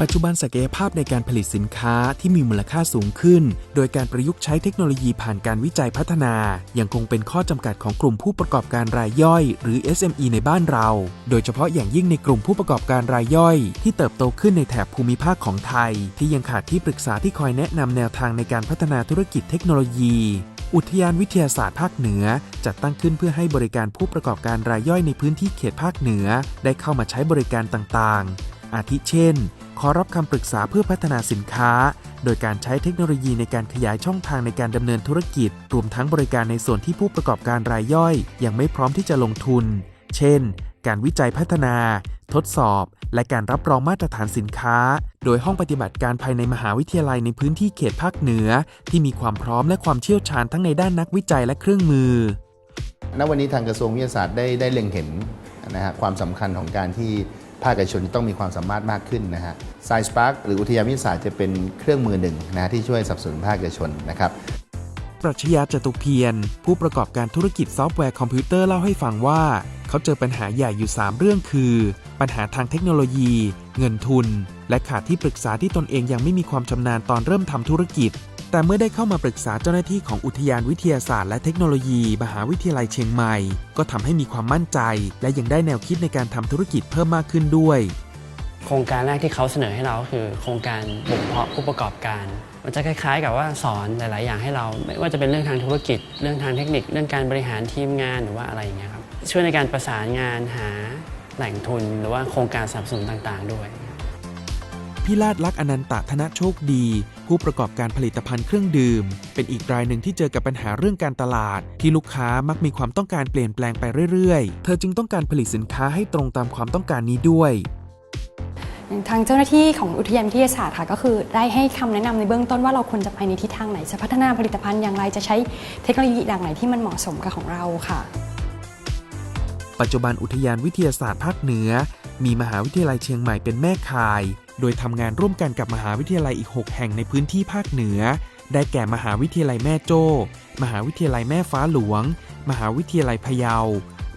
ปัจจุบันศักยภาพในการผลิตสินค้าที่มีมูลค่าสูงขึ้น โดยการประยุกต์ใช้เทคโนโลยีผ่านการวิจัยพัฒนา ยังคงเป็นข้อจำกัดของกลุ่มผู้ประกอบการรายย่อย หรือ SME ในบ้านเรา โดยเฉพาะอย่างยิ่งในกลุ่มผู้ประกอบการรายย่อย ที่เติบโตขึ้นในแถบภูมิภาคของไทย ที่ยังขาดที่ปรึกษาที่คอยแนะนำแนวทางในการพัฒนาธุรกิจเทคโนโลยีอุทยานวิทยาศาสตร์ภาคเหนือ จัดตั้งขึ้นเพื่อให้บริการผู้ประกอบการรายย่อยในพื้นที่เขตภาคเหนือ ได้เข้ามาใช้บริการต่างๆ อาทิเช่น อรับคำปรึกษาเพื่อพัฒนาสินค้า โดยการใช้เทคโนโลยีในการขยายช่องทางในการดำเนินธุรกิจ รวมทั้งบริการในส่วนที่ผู้ประกอบการรายย่อย ยังไม่พร้อมที่จะลงทุน เช่น การวิจัยพัฒนา ทดสอบ และการรับรองมาตรฐานสินค้า โดยห้องปฏิบัติการภายในมหาวิทยาลัยในพื้นที่เขตภาคเหนือ ที่มีความพร้อมและความเชี่ยวชาญทั้งในด้านนักวิจัยและเครื่องมือณวันนี้ทางกระทรวงวิทยาศาสตร์ได้ได้เล็งเห็นนะฮะความสำคัญของการที่ ภาคเอกชนจะต้องมีความสามารถมากขึ้นนะฮะ Science Park หรืออุทยานวิทยาศาสตร์จะเป็นเครื่องมือหนึ่งนะฮะที่ช่วยสนับสนุนภาคเอกชนนะครับปรัชญาจตุเพียร ผู้ประกอบการธุรกิจซอฟต์แวร์คอมพิวเตอร์เล่าให้ฟังว่า เขาเจอปัญหาใหญ่อยู่ 3 เรื่องคือ ปัญหาทางเทคโนโลยี เงินทุน และขาดที่ปรึกษาที่ตนเองยังไม่มีความชำนาญตอนเริ่มทำธุรกิจ แต่เมื่อได้เข้ามาปรึกษาเจ้าหน้าที่ของอุทยานวิทยาศาสตร์และเทคโนโลยี มหาวิทยาลัยเชียงใหม่ ก็ทำให้มีความมั่นใจ และยังได้แนวคิดในการทำธุรกิจเพิ่มมากขึ้นด้วยโครงการแรกที่เขาเสนอให้เราก็คือ โครงการบ่มเพาะผู้ประกอบการ มันจะคล้ายๆ กับว่าสอนหลาย ๆ อย่างให้เรา ไม่ว่าจะเป็นเรื่องทางธุรกิจ เรื่องทางเทคนิค เรื่องการบริหารทีมงานหรือว่าอะไรอย่างเงี้ยครับช่วยในการประสานงานหาแหล่งทุน หรือว่าโครงการสนับสนุนต่างๆ ด้วยพี่ลาดลักษณ์อนันตะธนโชคดี ผู้ประกอบการผลิตภัณฑ์เครื่องดื่ม เป็นอีกรายหนึ่งที่เจอกับปัญหาเรื่องการตลาด ที่ลูกค้ามักมีความต้องการเปลี่ยนแปลงไปเรื่อยๆ เธอจึงต้องการผลิตสินค้าให้ตรงตามความต้องการนี้ด้วยทางเจ้าหน้าที่ของอุทยานวิทยาศาสตร์ค่ะก็คือได้ให้คำแนะนำในเบื้องต้นว่าเราควรจะไปในทิศทางไหน จะพัฒนาผลิตภัณฑ์อย่างไรจะใช้เทคโนโลยีอย่างไหนที่มันเหมาะสมกับของเราค่ะ ปัจจุบันอุทยานวิทยาศาสตร์ภาคเหนือ มีมหาวิทยาลัยเชียงใหม่เป็นแม่ข่าย โดยทำงานร่วมกันกับมหาวิทยาลัยอีก 6 แห่งในพื้นที่ภาคเหนือ ได้แก่มหาวิทยาลัยแม่โจ้ มหาวิทยาลัยแม่ฟ้าหลวง มหาวิทยาลัยพะเยา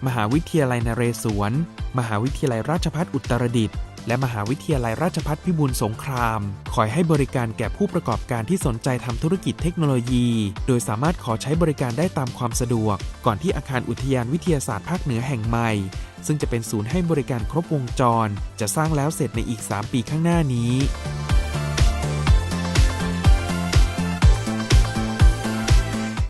มหาวิทยาลัยนเรศวร มหาวิทยาลัยราชภัฏอุตรดิตถ์ และมหาวิทยาลัยราชพัฒพิบูลสงคราม คอยให้บริการแก่ผู้ประกอบการที่สนใจทำธุรกิจเทคโนโลยี โดยสามารถขอใช้บริการได้ตามความสะดวก ก่อนที่อาคารอุทยานวิทยาศาสตร์ภาคเหนือแห่งใหม่ ซึ่งจะเป็นศูนย์ให้บริการครบวงจร จะสร้างแล้วเสร็จในอีก 3 ปีข้างหน้านี้